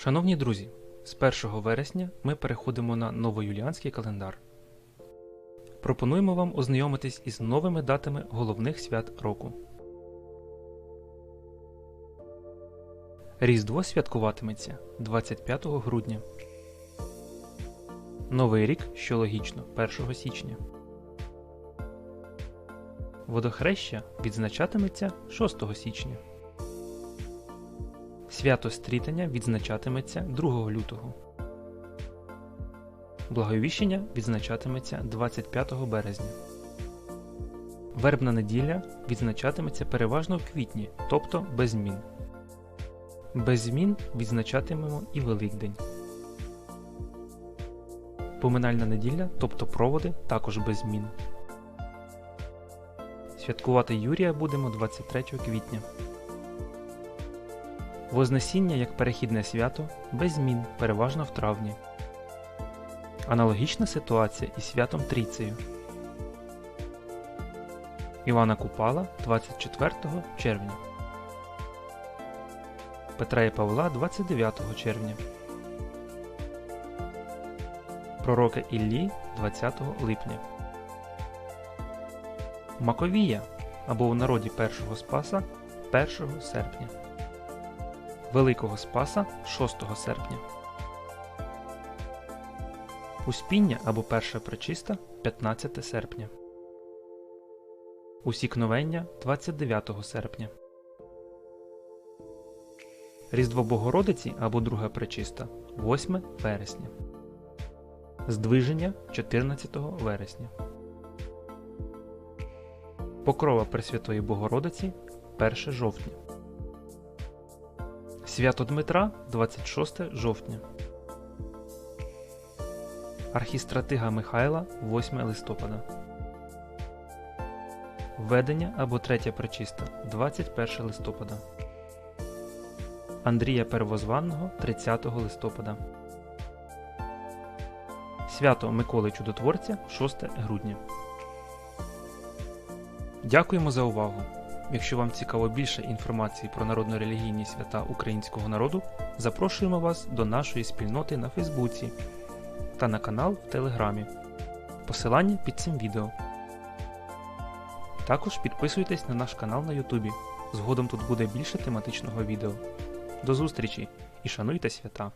Шановні друзі, з 1 вересня ми переходимо на новоюліанський календар. Пропонуємо вам ознайомитись із новими датами головних свят року. Різдво святкуватиметься 25 грудня. Новий рік, що логічно, 1 січня. Водохреща відзначатиметься 6 січня. Свято стрітання відзначатиметься 2 лютого. Благовіщення відзначатиметься 25 березня. Вербна неділя відзначатиметься переважно в квітні, тобто без змін. Без змін відзначатимемо і Великдень. Поминальна неділя, тобто проводи, також без змін. Святкувати Юрія будемо 23 квітня. Вознесіння як перехідне свято без змін, переважно в травні. Аналогічна ситуація із святом Трійцею. Івана Купала 24 червня. Петра і Павла 29 червня. Пророка Іллі 20 липня. Маковія або в народі першого Спаса 1 серпня. Великого Спаса 6 серпня. Успіння або перша пречиста 15 серпня. Усікновення 29 серпня. Різдво Богородиці або друга пречиста 8 вересня. Здвиження 14 вересня. Покрова Пресвятої Богородиці 1 жовтня. Свято Дмитра 26 жовтня. Архістратига Михайла 8 листопада. Введення або третя пречиста 21 листопада. Андрія Первозванного 30 листопада. Свято Миколи Чудотворця 6 грудня. Дякуємо за увагу! Якщо вам цікаво більше інформації про народно-релігійні свята українського народу, запрошуємо вас до нашої спільноти на Фейсбуці та на канал в Телеграмі. Посилання під цим відео. Також підписуйтесь на наш канал на Ютубі. Згодом тут буде більше тематичного відео. До зустрічі і шануйте свята!